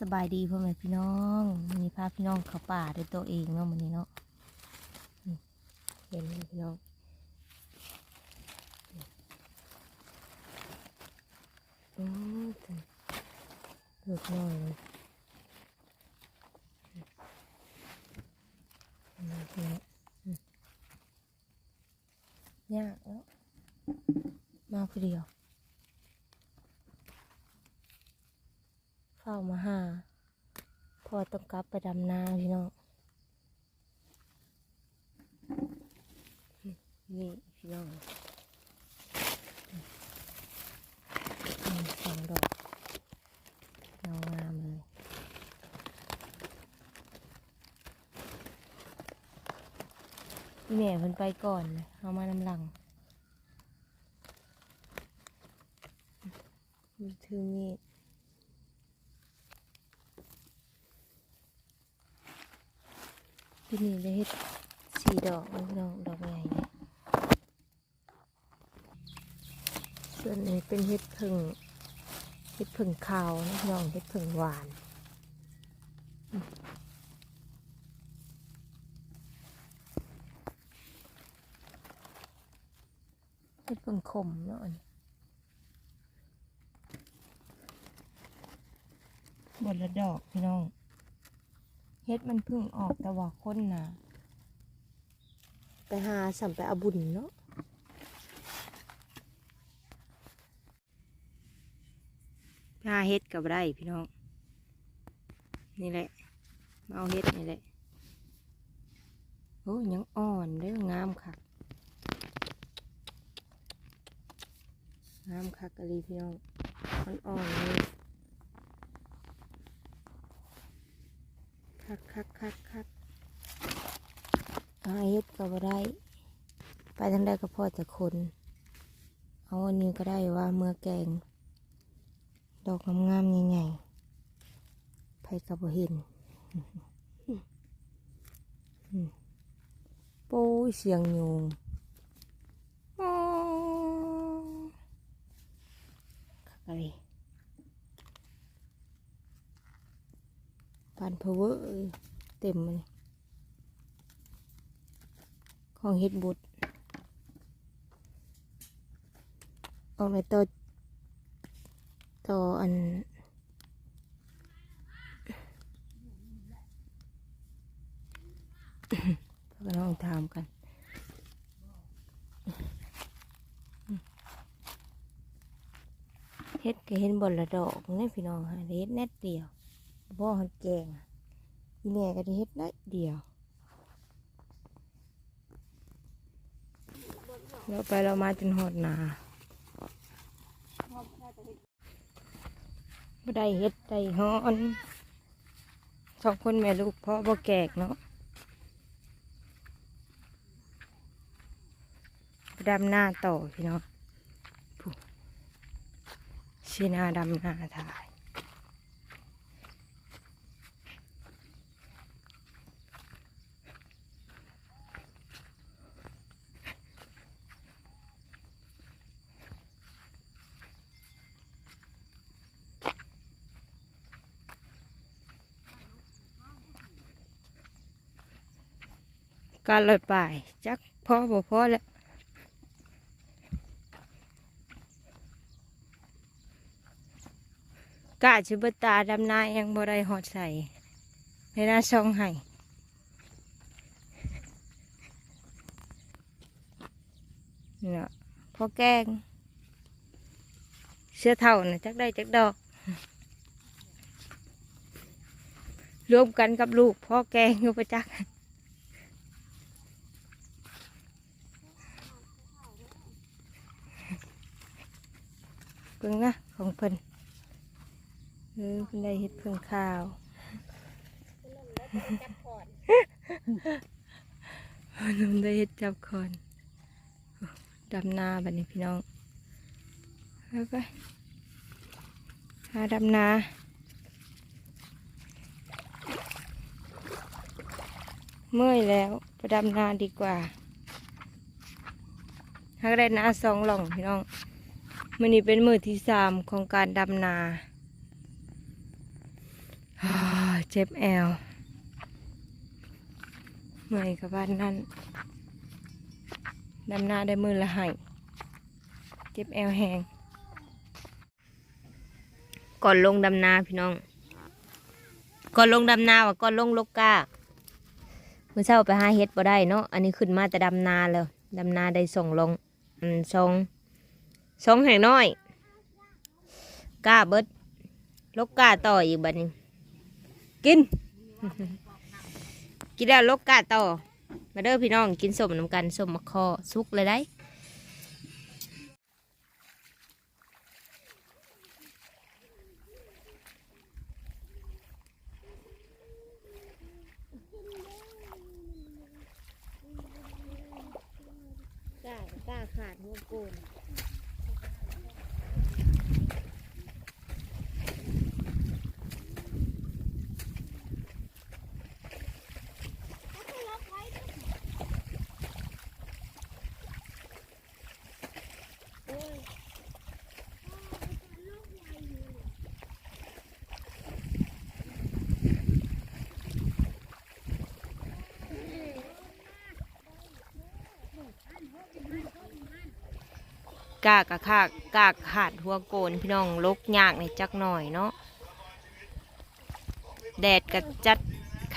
สบายดีพ่อแม่พี่น้องวันนี้พาพพี่น้องเขาป่าด้วยตัวเองเนาะวันนี้เนาะเห็นไหมพี่น้องโอ้ยตายเลือกน้อยเลยนี่พี่น้องอืมยากเนาะมาผู้เดียว เข้ามาหาพอต้องกลับไปดำนาพี่น้องนี่พี่น้องสองดอกงามเลยแม่เพิ่นไปก่อนเลยเอามานำหลังมีถือมีด ที่นี่ได้เฮ็ดสี่ดอกนะพี่น้องดอกใหญ่เลยส่วนนี้เป็นเฮ็ดผึ่งเฮ็ดผึ่งขาวนะพี่น้องเฮ็ดผึ่งหวานเฮ็ดผึ่งขมเนาะอันนี้บนละดอกพี่น้อง เฮ็ดมันพิ่งออกแต่ว่าคนนะไปหาสัมไปเอาบุญเนาะไปหาเฮ็ดกับไรพี่น้อง นี่แหละมาเอาเฮ็ดนี่แหละโอ้ยยังอ่อนเด้องามค่ะงามคักกะลีพี่น้องมันอ่อนเลย คักคักคักคักหาเฮ็ดก็บ่ได้ ไปทางใดก็พอจะคน เอาอันนี้ก็ได้ว่าเมื่อแกง ดอกงามๆใหญ่ๆไผก็บ่เห็นโป้ยเสียงยุงอ๋อคักอะไร ปานเพเวอร์เต็มเลยของเฮ็ดบุตรออกในตัวตัวอันพวกน้องถามกันเฮ็ดก็เห็นบนละดอกนี่พี่น้องฮะเฮ็ดแนตเดียว บ่หันแกงอีแม่ก็ได้เฮ็ดได้เดียวเราไปเรามาจนหอดนาบ่ได้เฮ็ดได้ฮอนสองคนแม่ลูกเพราะบ่แกกเนาะดำหน้าต่อพี่น้องชีนาดำหน้าถ่าย การลอยป่าย จักพอบ่พอแล้วกาชิบตาดำนายังบ่ได้หอดใส่ในหน้าช่องให้เนี่ยพอแกง เสื้อเท่านะจักได้จักดอก รวมกันกับลูกพ่อแกงอยู่ประจักษ์ พิ่งนะของเพิ่นเออเพิ่นได้เห็ดเพิ่งข้าวพิ่นได้เห็ดจับคอนดำนาบัดนี้พี่น้องไปไปหาดำนาเมื่อยแล้วไปดำนาดีกว่าหากได้นาสองหล่องพี่น้อง มื่อนี้เป็นมือที่สามของการดำนาเจ็บแอวเมื่อยกับบ้านนั่นดำนาได้มือละหายเจ็บแอวแหงก่อนลงดำนาพี่น้อง ก่อนลงดำนาว่าก่อนลงลกกาเมื่อเช้าไปหาเฮ็ดบ่ได้เนาะอันนี้ขึ้นมาแต่ดำนาแล้วดำนาได้ส่งลงอืมส่ง ส่งแห่งน้อยกล้าเบิดลกกาต่ออีกบัดนี้กิน กินแล้วลกกาต่อ มาเด้อพี่น้องกินสมน้ำกันสมมะคอสุกเลยได้กล้ากล้าขาดหัวโกน กากะขากกขาดหัวโกนพี่น้องลกยากในจักหน่อยเนาะแดดกระจัด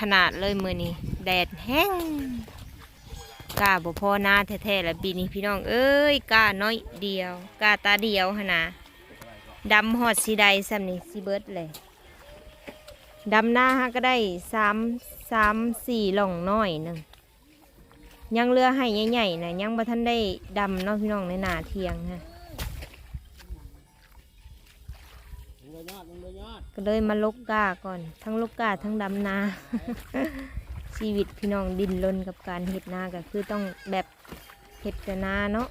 ขนาดเลยมือนี้แดดแห้งกาบ่พอหน้าแท้ๆแล้วปีนี้พี่น้องเอ้ยกาน้อยเดียวกาตาเดียวหนนะดำหอดสีใดซ้ำนี่สีเบิร์ดเลยดำหน้าฮะก็ได้สามสามสี่หล่องน้อยหนึ่ง ยังเรือให้ใหญ่ๆนะยังบ่ทันได้ดำเนาะพี่น้องในหนาเทียงฮะก็เลยมาลกกาก่อน ทั้งลกกาทั้งดำนา ชีวิตพี่น้องดินรนกับการเห็ดนาก็คือต้องแบบเห็ดแต่นาเนาะ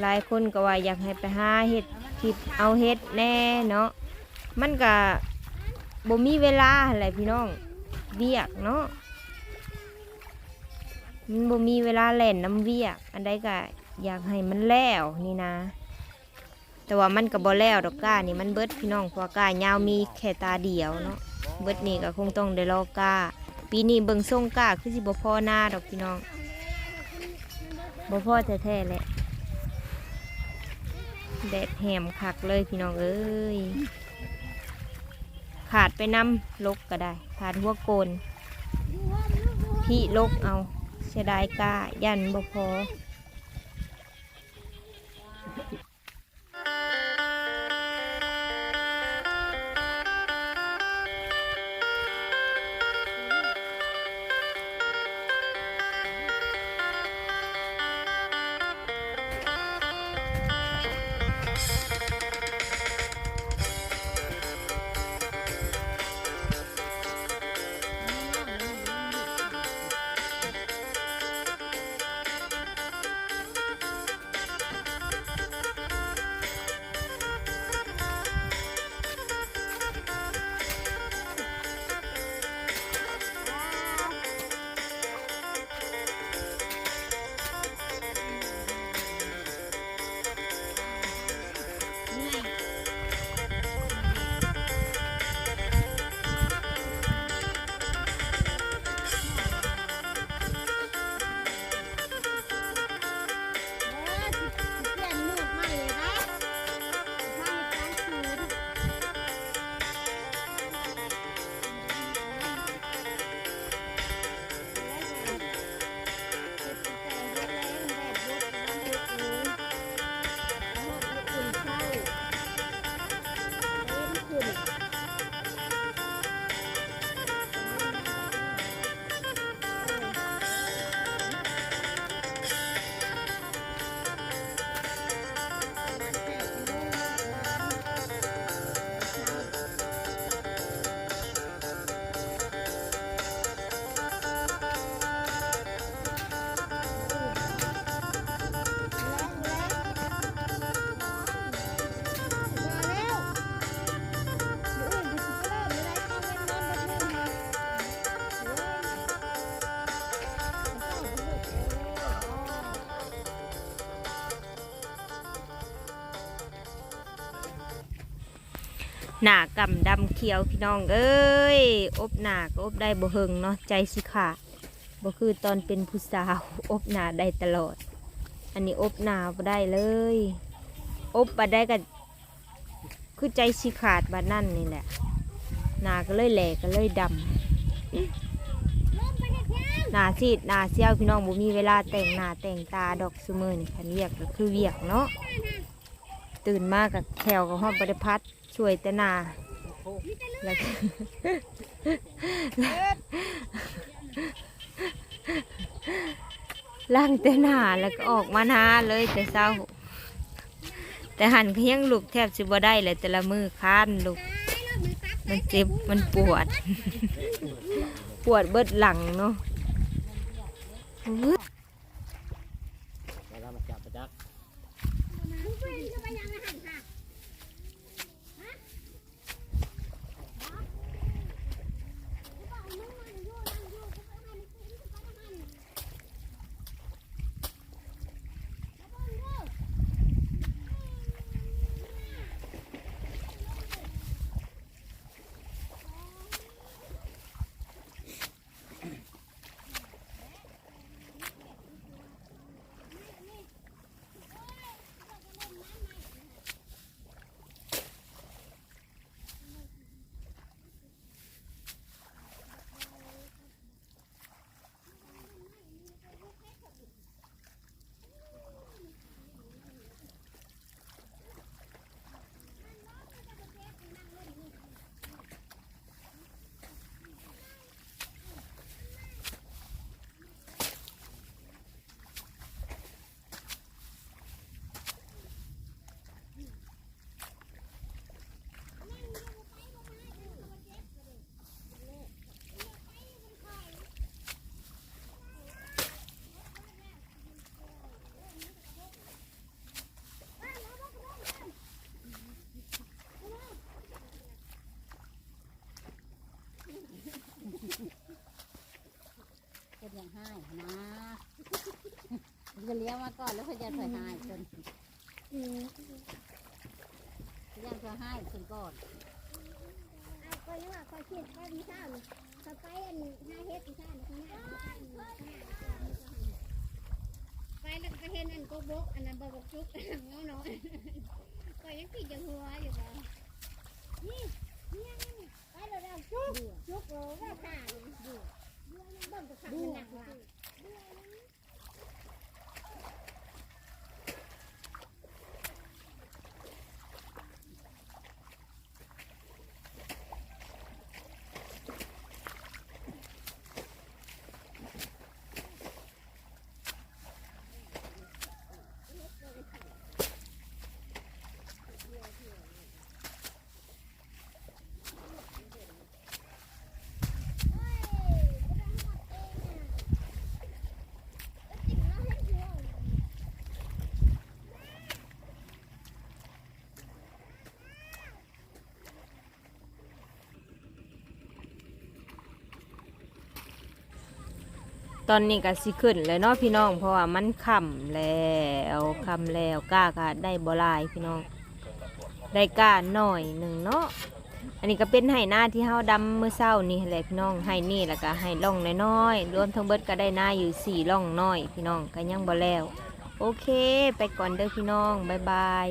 หลายคนก็ว่าอยากให้ไปหาเห็ดคิดเอาเห็ดแน่เนาะมันก็บ่มีเวลาอะไรพี่น้องเบียกเนาะ มันบ่มีเวลาเล่นน้ำเวียก อันใดก็อยากให้มันแล้วนี่นะ แต่ว่ามันก็บ่แล้วดอกก้านี่มันเบิดพี่น้องเพราะว่าก้ายาวมีแค่ตาเดียวเนาะเบิดนี่ก็คงต้องได้รอก้า ปีนี้เบิ่งทรงก้าคือสิบ่พอหน้าดอกพี่น้องบ่พอแท้ๆแหละแดดแหมคักเลยพี่น้องเอ้ยขาดไปน้ำลกก็ได้ ขาดหัวโกน พี่ลกเอา สียดายกายันบ่พอ หนากำดำเขียวพี่น้องเอ้ยอบหนาก็อบได้บ่เฮงเนาะใจสิขาดบ่คือตอนเป็นผู้สาวอบหนาได้ตลอด อันนี้อบหนาบ่ได้เลย อบบ่ได้ก็คือใจสิขาดบัดนั่นนี่แหละหนาก็เลยแหลกก็เลยดำหนาซีดหนาเซี่ยวพี่น้องบ่มีเวลาแต่งหนาแต่งตาดอกซุมือนี่คันเวียกก็คือเวียกเนาะตื่นมากกับแถวกับห้องบริพัด ช่วยแต่หนาแล้วล่างแต่หนาแล้วก็ออกมาหนาเลยแต่เศร้า แต่หันก็ยังลุกแทบสิบ่ได้เลยแต่ละมือค้านลุก มันเจ็บมันปวด ปวดเบิดหลังเนาะอุ๊ย แล้วเรามาจับประจักษ์ เป็นอย่างให้นะ จะเลี้ยวมาก่อนแล้วเพื่อจะเคยให้จนเลี้ยงเคยให้จนก่อนก็ยังว่าคอยคิดว่ามีข้าวนี่สไปอันหน้าเฮ็ดมีข้าวนี่ข้างหน้าไปแล้วก็เห็นอันโกบกอันนั้นบกจุกอันนั้นเงาน้อยก็ยังคิดจะหัวอยู่บ่นี่นี่นี่ไปแล้วแล้วจุกจุกโอ้ว่าขาดดูเบิ่งจะขาดมันหนักว่ะ ตอนนี้ก็สิขึ้นเลยเนาะพี่น้อง เพราะว่ามันค่ำแล้วค่ำแล้วกล้าก็ได้บ่ลายพี่น้อง ได้กล้าหน่อยหนึ่งเนาะอันนี้ก็เป็นไห่หน้าที่เฮาดำเมื่อเช้านี่แหละพี่น้องไห่นี่แล้วก็ไห่ล่องน้อยๆรวมทั้งเบิดก็ได้หน้าอยู่สี่ล่องน้อย พี่น้องก็ยังบ่แล้ว โอเค ไปก่อนเด้อพี่น้องบ๊ายบาย